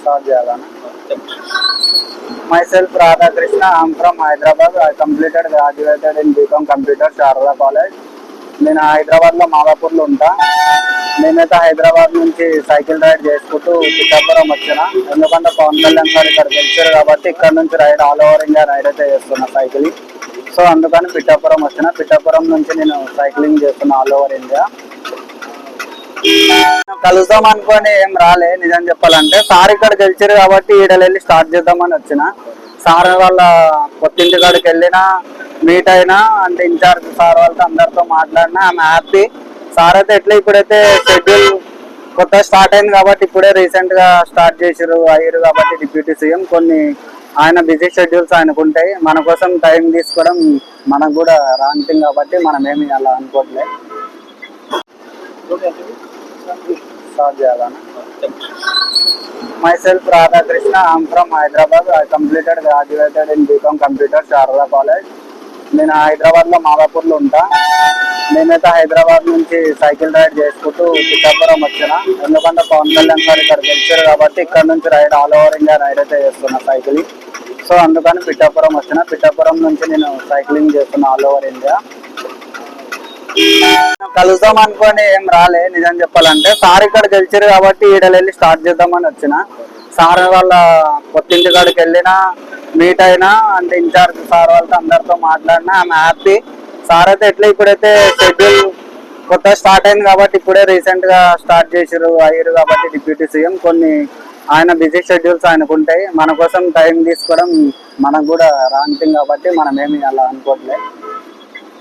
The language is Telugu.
Start myself Radhakrishna I'm from Hyderabad I completed graduated in BCom computer Sharada college నేను హైదరాబాద్లో మాదాపూర్లో ఉంటా. నేనైతే హైదరాబాద్ నుంచి సైకిల్ రైడ్ చేసుకుంటూ పిఠాపురం వచ్చిన. ఎందుకంటే పవన్ కళ్యాణ్ సార్ ఇక్కడ గెలిచారు కాబట్టి ఇక్కడ నుంచి ride all over India ride అయితే చేస్తున్నా సైకిల్. సో అందుకని పిఠాపురం వచ్చిన. పిఠాపురం నుంచి నేను సైక్లింగ్ చేస్తున్నా ఆల్ ఓవర్ ఇండియా కలుద్దాం అనుకోని ఏం రాలే నిజం చెప్పాలంటే. సార్ ఇక్కడ గెలిచారు కాబట్టి ఈడలెళ్ళి స్టార్ట్ చేద్దామని వచ్చిన. సార్ వాళ్ళ కొత్తింటి కాడికి వెళ్ళినా మీట్ అయినా అంటే ఇన్ఛార్జ్ సార్ వాళ్ళతో అందరితో మాట్లాడినా ఆమె హ్యాపీ సార్ అయితే ఎట్లా ఇప్పుడైతే షెడ్యూల్ కొత్త స్టార్ట్ అయింది కాబట్టి ఇప్పుడే రీసెంట్గా స్టార్ట్ చేసారు అయ్యారు కాబట్టి డిప్యూటీ సీఎం. కొన్ని ఆయన బిజీ షెడ్యూల్స్ ఆయనకు ఉంటాయి. మన కోసం టైం తీసుకోవడం మనకు కూడా రాంటింగ్ కాబట్టి మనం ఏమి అలా అనుకోవట్లేదు start myself Radhakrishna I'm from Hyderabad I completed graduated in BCom computer Sharada college నేను హైదరాబాద్లో మాదాపూర్లో ఉంటా. నేనైతే హైదరాబాద్ నుంచి సైకిల్ రైడ్ చేసుకుంటూ పిఠాపురం వచ్చిన. ఎందుకంటే పవన్ కళ్యాణ్ సార్ ఇక్కడ గెలిచారు కాబట్టి ఇక్కడ నుంచి ride all over India ride అయితే చేస్తున్నా సైకిల్ సో అందుకని పిఠాపురం వచ్చిన. పిఠాపురం నుంచి నేను సైక్లింగ్ చేస్తున్నా ఆల్ ఓవర్ ఇండియా. కలుద్దాం అనుకొని ఏం రాలే నిజం చెప్పాలంటే. సార్ ఇక్కడ గెలిచారు కాబట్టి ఈడ వెళ్ళి స్టార్ట్ చేద్దామని వచ్చిన. సార్ వాళ్ళ కొత్తింటి కాడికి వెళ్ళినా మీట్ అయినా అంటే ఇన్ఛార్జ్ సార్ వాళ్ళతో అందరితో మాట్లాడినా ఆమె హ్యాపీ సార్ అయితే ఎట్లా ఇప్పుడైతే షెడ్యూల్ కొత్త స్టార్ట్ అయింది కాబట్టి ఇప్పుడే రీసెంట్గా స్టార్ట్ చేసారు అయ్యారు కాబట్టి డిప్యూటీ సీఎం. కొన్ని ఆయన బిజీ షెడ్యూల్స్ ఆయనకు ఉంటాయి. మన కోసం టైం తీసుకోవడం మనకు కూడా రాంటింగ్ కాబట్టి మనం ఏమి అలా అనుకోవట్లేదు